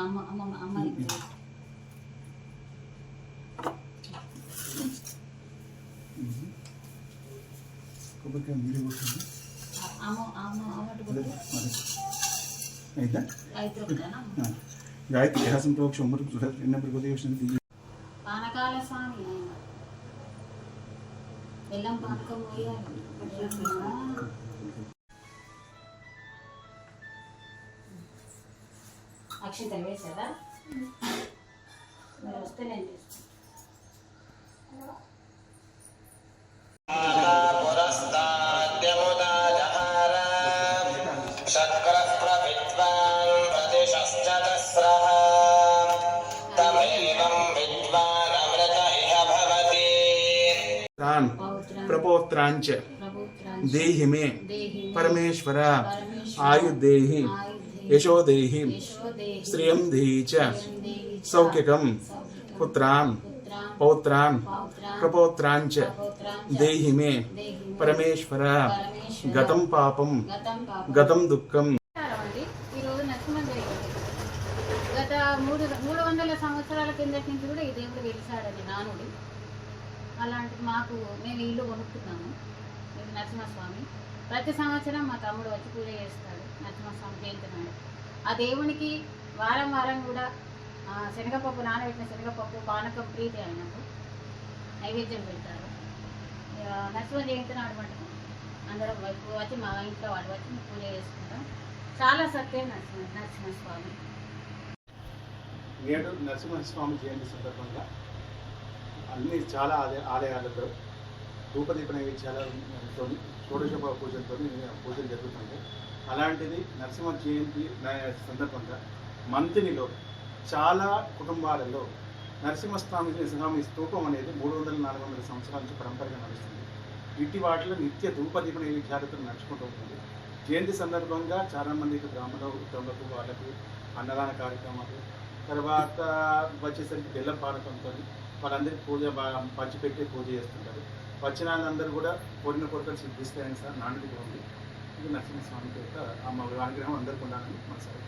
அம்மா அம்மா அம்மா இருக்கு ಕೊಬ್ಬಕ್ಕೆ ನೀರು ಬಿಟ್ಟು ಆಯ್ತಾ ಆಯ್ತು ಗ್ಯಾಸ್ ಅಂತ ಹೋಗಿ ಒಂಬತ್ತು ಇನ್ನೊಬ್ಬರಿಗೆ ಗೊತ್ತಿಗೆ ಯೋಚನೆ ಪಾನಕಾಲ ಸ್ವಾಮಿ బెల్లం పానకం పోయాలి అక్షింతలు వేసారా మరి వస్తే నేను చేస్తాను पुरस्ताद्यमुदाजहार शक्रः प्रविद्वान् प्रतिशश्चतस्रः तमेवं विद्वान् దేహి చ దేహి చ సౌఖ్యకం సౌఖ్యకం పుత్రాన్ పుత్రాన్ పౌత్రాన్ పౌత్రాన్ ప్రపోత్రాంచ పౌత్రాన్ చ దేహి మే దేహి మే పరమేశ్వర పరమేశ్వర గతం పాపం గతం దుఃఖం ఈరోజు నరసింహదేవి గత మూడు మూడు వందల సంవత్సరాల కిందటి నుంచి కూడా ఈ దేవుడు వెలిసాడని నానుడి అలాంటి మాకు మేము ఇల్లు కొనుక్కున్నాము. ఇది నరసింహస్వామి. ప్రతి సంవత్సరం మా తమ్ముడు వచ్చి పూజ చేస్తాడు. నరసింహస్వామి జయంతి నాడు ఆ దేవునికి వారం వారం కూడా శనగపప్పు నానబెట్టిన శనగపప్పు పానకం ప్రీతి అయినప్పుడు నైవేద్యం పెడతారు. నరసింహ జయంతి నాడు మటుకు అందరం వైపు వచ్చి మా ఇంట్లో వాళ్ళు వచ్చి మేము పూజ చేసుకుంటాం చాలా సత్యం నరసింహ నరసింహస్వామి. నేడు నరసింహస్వామి జయంతి సందర్భంగా అన్ని చాలా ఆలయ ఆలయాలతో ధూపదీప నైవేద్యాలతో షోడశ పూజలతో పూజలు జరుగుతుంటాయి. అలాంటిది నరసింహ జయంతి సందర్భంగా మంతినిలో చాలా కుటుంబాలలో నరసింహస్వామి స్వామి స్తూపం అనేది మూడు వందల నాలుగు వందల సంవత్సరాల నుంచి పరంపరగా నడుస్తుంది. ఇట్టి వాటిలో నిత్య ధూపదీప నైవేద్యాలతో నడుచుకుంటూ ఉంటుంది. జయంతి సందర్భంగా చాలామంది గ్రామంలో ఉత్తములకు వాళ్ళకు అన్నదాన కార్యక్రమాలు తర్వాత వచ్చేసరికి బెల్లం పానకంతో వాళ్ళందరికీ పూజ పచ్చి పంచిపెట్టి పూజ చేస్తుంటారు. వచ్చిన వాళ్ళందరూ కూడా కోరిన కోరికలు సిద్ధిస్తాయని సార్ నాన్నది ఉంది. ఇది నరసింహస్వామి యొక్క అమ్మ అనుగ్రహం అందరికీ ఉండాలని మనసారి